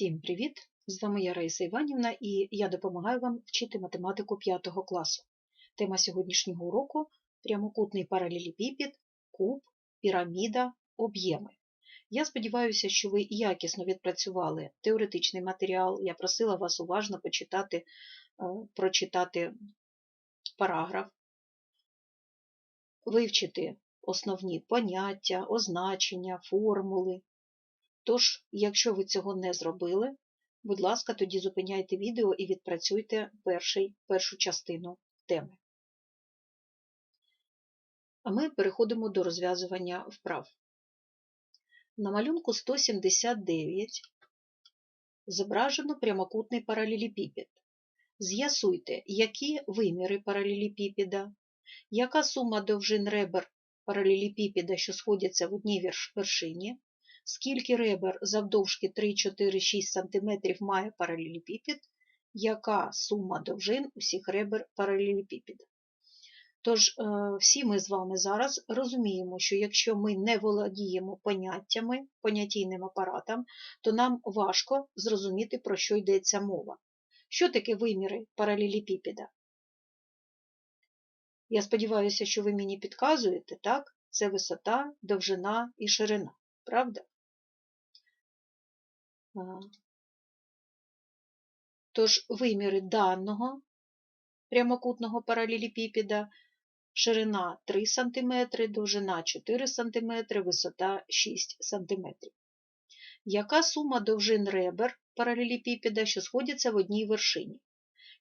Всім привіт! З вами я Раїса Іванівна і я допомагаю вам вчити математику 5 класу. Тема сьогоднішнього уроку прямокутний паралелепіпед, куб, піраміда, об'єми. Я сподіваюся, що ви якісно відпрацювали теоретичний матеріал. Я просила вас уважно почитати, е, прочитати параграф, вивчити основні поняття, означення, формули. Тож, якщо ви цього не зробили, будь ласка, тоді зупиняйте відео і відпрацюйте перший, першу частину теми. А ми переходимо до розв'язування вправ. На малюнку 179 зображено прямокутний паралелепіпед. З'ясуйте, які виміри паралелепіпеда, яка сума довжин ребер паралелепіпеда, що сходяться в одній вершині, скільки ребер завдовжки 3, 4, 6 см має паралелепіпед, яка сума довжин усіх ребер паралелепіпеда. Тож, е, всі ми з вами зараз розуміємо, що якщо ми не володіємо поняттями, понятійним апаратом, то нам важко зрозуміти, про що йдеться мова. Що таке виміри паралелепіпеда? Я сподіваюся, що ви мені підказуєте, так? Це висота, довжина і ширина, правда? Тож виміри даного прямокутного паралелепіпеда ширина 3 см, довжина 4 см, висота 6 см. Яка сума довжин ребер паралелепіпеда, що сходяться в одній вершині?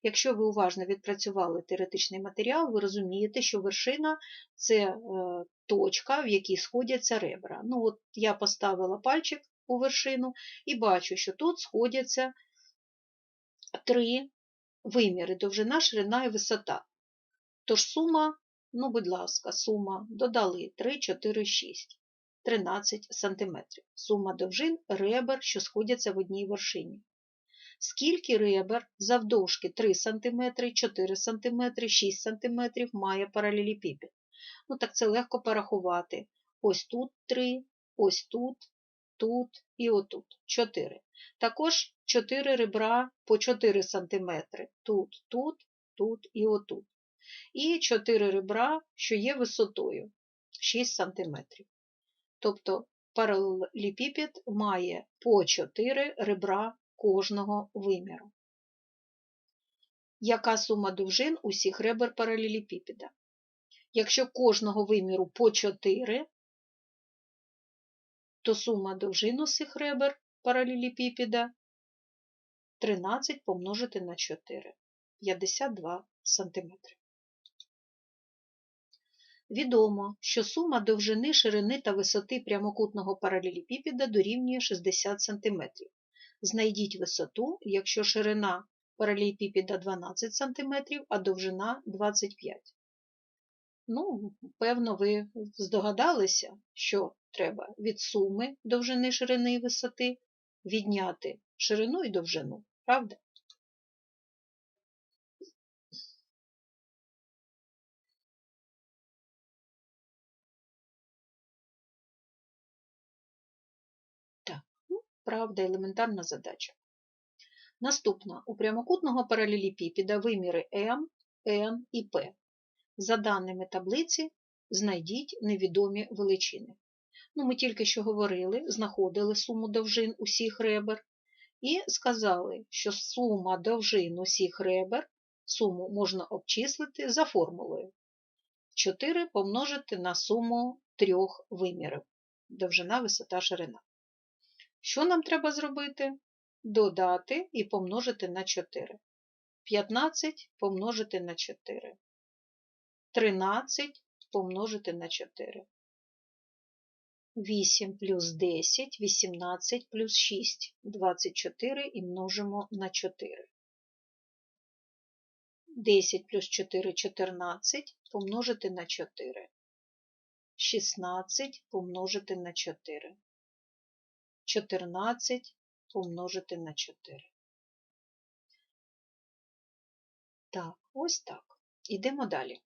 Якщо ви уважно відпрацювали теоретичний матеріал, ви розумієте, що вершина це е, точка, в якій сходяться ребра. Ну, от Я поставила пальчик у вершину і бачу, що тут сходяться три виміри довжина, ширина і висота. Тож сума, ну, будь ласка, сума додали 3, 4, 6, 13 см. Сума довжин ребер, що сходяться в одній вершині. Скільки ребер завдовжки 3 см, 4 см, 6 см має паралелепіпед? Ну, так це легко порахувати. Ось тут 3, ось тут, тут і отут 4. Також 4 ребра по 4 см. Тут, тут, тут і отут. І 4 ребра, що є висотою 6 см. Тобто паралелепіпед має по 4 ребра кожного виміру. Яка сума довжин усіх ребер паралелепіпеда? Якщо кожного виміру по 4, то сума довжин усіх ребер паралелепіпеда 13 помножити на 4 52 см. Відомо, що сума довжини, ширини та висоти прямокутного паралелепіпеда дорівнює 60 см. Знайдіть висоту, якщо ширина паралелепіпеда 12 см, а довжина 25 Ну, певно, ви здогадалися, що треба від суми довжини ширини і висоти відняти ширину і довжину, правда? Ну, правда, елементарна задача. Наступна. У прямокутного паралелепіпеда виміри М, Н і П. За даними таблиці, знайдіть невідомі величини. Ну, Ми тільки що говорили, знаходили суму довжин усіх ребер і сказали, що сума довжин усіх ребер, суму можна обчислити за формулою. 4 помножити на суму трьох вимірів довжина, висота, ширина. Що нам треба зробити? Додати і помножити на 4. 15 помножити на 4. 13 помножити на 4. 8 плюс 10, 18 плюс 6, 24 і множимо на 4. 10 плюс 4 14 помножити на 4. 16 помножити на 4. 14 помножити на 4. Так, ось так. Ідемо далі.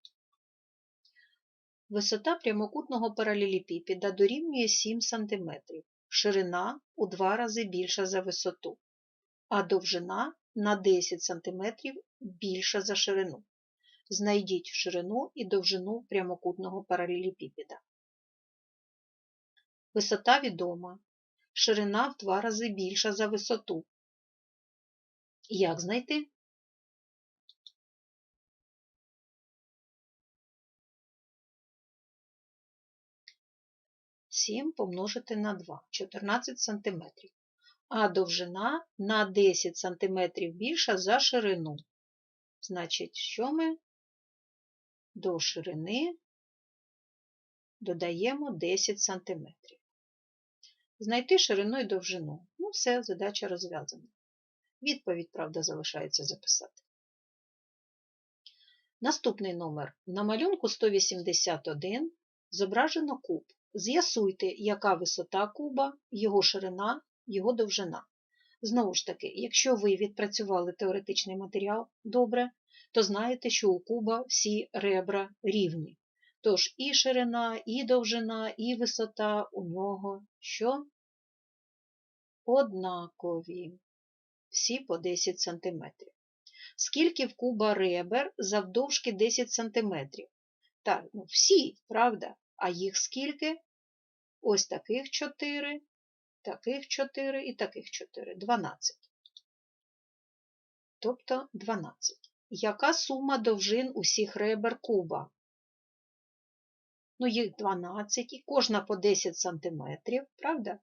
Висота прямокутного паралелепіпеда дорівнює 7 см, ширина у два рази більша за висоту. а довжина на 10 см більша за ширину. Знайдіть ширину і довжину прямокутного паралелепіпеда. Висота відома. Ширина в два рази більша за висоту. Як знайти? Сім помножити на 2 – 14 см. А довжина на 10 см більша за ширину. Значить, що ми до ширини додаємо 10 см. Знайти ширину і довжину. Ну, все, задача розв'язана. Відповідь, правда, залишається записати. Наступний номер. На малюнку 181 зображено куб. З'ясуйте, яка висота куба, його ширина, його довжина. Знову ж таки, якщо ви відпрацювали теоретичний матеріал добре, то знаєте, що у куба всі ребра рівні. Тож і ширина, і довжина, і висота у нього що? Однакові. Всі по 10 см. Скільки в куба ребер завдовжки 10 см? Так, ну всі, правда? А їх скільки? Ось таких 4, таких 4 і таких 4. 12. Тобто 12. Яка сума довжин усіх ребер куба? Ну, їх 12 і кожна по 10 см, правда?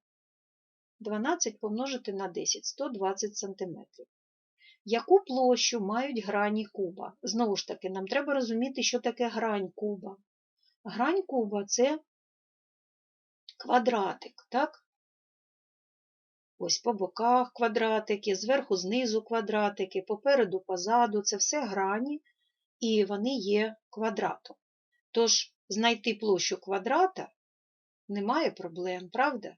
12 помножити на 10 120 см. Яку площу мають грані куба? Знову ж таки, нам треба розуміти, що таке грань куба. Грань куба це квадратик, так? Ось по боках квадратики, зверху, знизу квадратики, попереду, позаду це все грані, і вони є квадратом. Тож, знайти площу квадрата немає проблем, правда?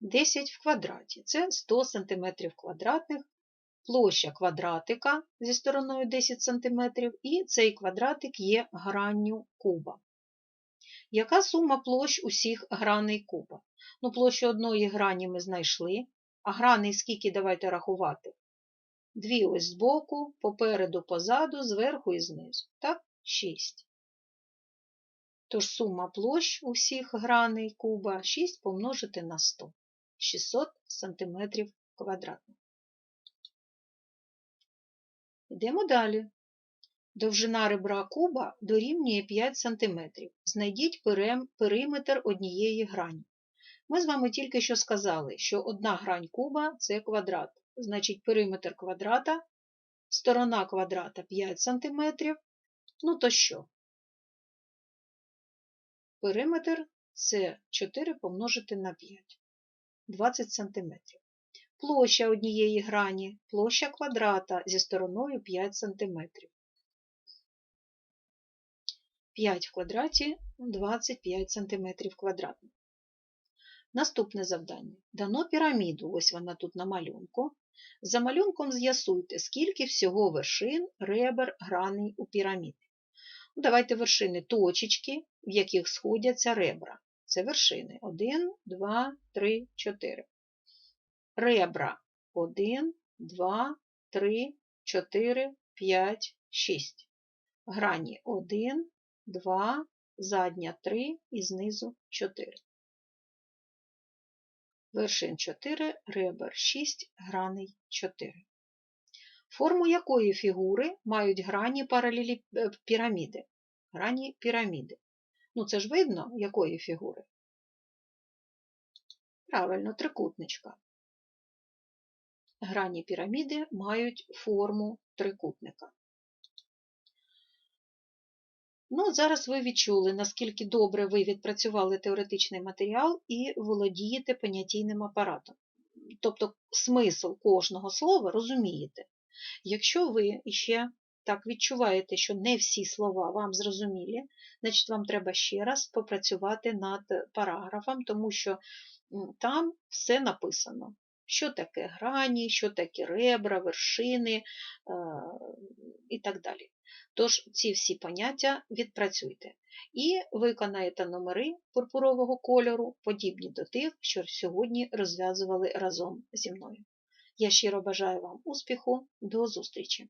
10 в квадраті. Це 100 см квадратних, площа квадратика зі стороною 10 см, і цей квадратик є гранню куба. Яка сума площ усіх граней куба? Ну, площу одної грані ми знайшли, а граней скільки давайте рахувати? Дві ось збоку, попереду, позаду, зверху і знизу. Так, 6. Тож сума площ усіх граней куба 6 помножити на 100. 600 см квадратних. Йдемо далі. Довжина ребра куба дорівнює 5 см. Знайдіть периметр однієї грані. Ми з вами тільки що сказали, що одна грань куба це квадрат. Значить, периметр квадрата, сторона квадрата 5 см. Ну то що? Периметр це 4 помножити на 5. 20 см. Площа однієї грані, площа квадрата зі стороною 5 см. 5 в квадраті 25 см квадратних. Наступне завдання. Дано піраміду, ось вона тут на малюнку. За малюнком з'ясуйте, скільки всього вершин, ребер, граней у піраміди. Ну, давайте вершини точечки, в яких сходяться ребра. Це вершини. 1, 2, 3, 4. Ребра 1, 2, 3, 4, 5, 6. Грані 1, 2, задня 3 і знизу 4. Вершин 4, ребер 6, граней 4. Форму якої фігури мають грані паралелі е, піраміди? Грані піраміди. Ну, це ж видно, якої фігури? Правильно, трикутничка. Грані піраміди мають форму трикутника. Ну, Зараз ви відчули, наскільки добре ви відпрацювали теоретичний матеріал і володієте понятійним апаратом. Тобто смисл кожного слова розумієте. Якщо ви ще так відчуваєте, що не всі слова вам зрозумілі, значить вам треба ще раз попрацювати над параграфом, тому що там все написано. Що таке грані, що таке ребра, вершини і так далі. Тож ці всі поняття відпрацюйте і виконаєте номери пурпурового кольору, подібні до тих, що сьогодні розв'язували разом зі мною. Я щиро бажаю вам успіху, до зустрічі!